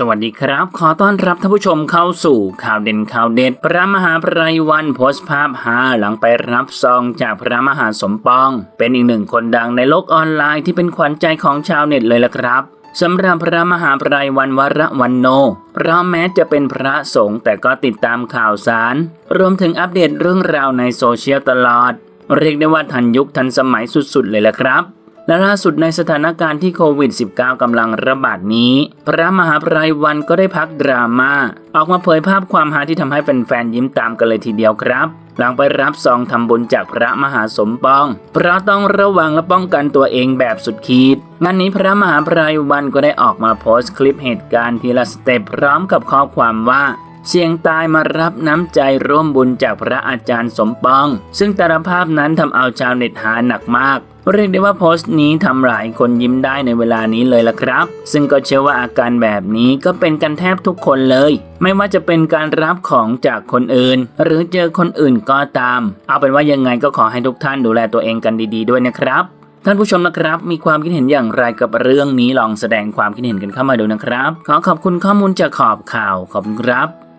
สวัสดีครับ ขอต้อนรับท่านผู้ชมเข้าสู่ข่าวเด่นข่าวเด็ด พระมหาไพรวันโพสต์ภาพหาหลังไปรับซองจากพระมหาสมปอง เป็นอีกหนึ่งคนดังในโลกออนไลน์ที่เป็นขวัญใจของชาวเน็ตเลยละครับสำหรับพระมหาไพรวันวรวันโน เพราะแม้จะเป็นพระสงฆ์แต่ก็ติดตามข่าวสาร รวมถึงอัปเดตเรื่องราวในโซเชียลตลอด เรียกได้ว่าทันยุคทันสมัยสุดๆเลยละครับ และล่าสุดในสถานการณ์ที่โควิด -19 กำลังระบาดนี้ พระมหาไพรวันก็ได้พักดราม่าออกมาเผยภาพความหาที่ทำให้แฟนๆยิ้มตามกันเลยทีเดียวครับหลังไปรับซองทำบุญจากพระมหาสมปองเพราะต้องระวังและป้องกันตัวเองแบบสุดขีดงานนี้พระมหาไพรวันก็ได้ออกมาโพสต์คลิปเหตุการณ์ทีละสเต็ปพร้อมกับข้อความว่าเสี่ยงตายมารับน้ำใจร่วมบุญจากพระอาจารย์สมปอง ซึ่งแต่ละภาพนั้นทำเอาชาวเน็ตหาหนักมาก เรียกได้ว่าโพสต์นี้ทำหลายคนยิ้มได้ในเวลานี้เลยล่ะครับ ซึ่งก็เชื่อว่าอาการแบบนี้ก็เป็นกันแทบทุกคนเลย ไม่ว่าจะเป็นการรับของจากคนอื่น หรือเจอคนอื่นก็ตาม เอาเป็นว่ายังไงก็ขอให้ทุกท่านดูแลตัวเองกันดี ๆด้วยนะครับท่านผู้ชมนะครับ มีความคิดเห็นอย่างไรกับเรื่องนี้ลองแสดงความคิดเห็นกันเข้ามาดูนะครับ ขอขอบคุณข้อมูลจากขอบข่าวขอบคุณครับ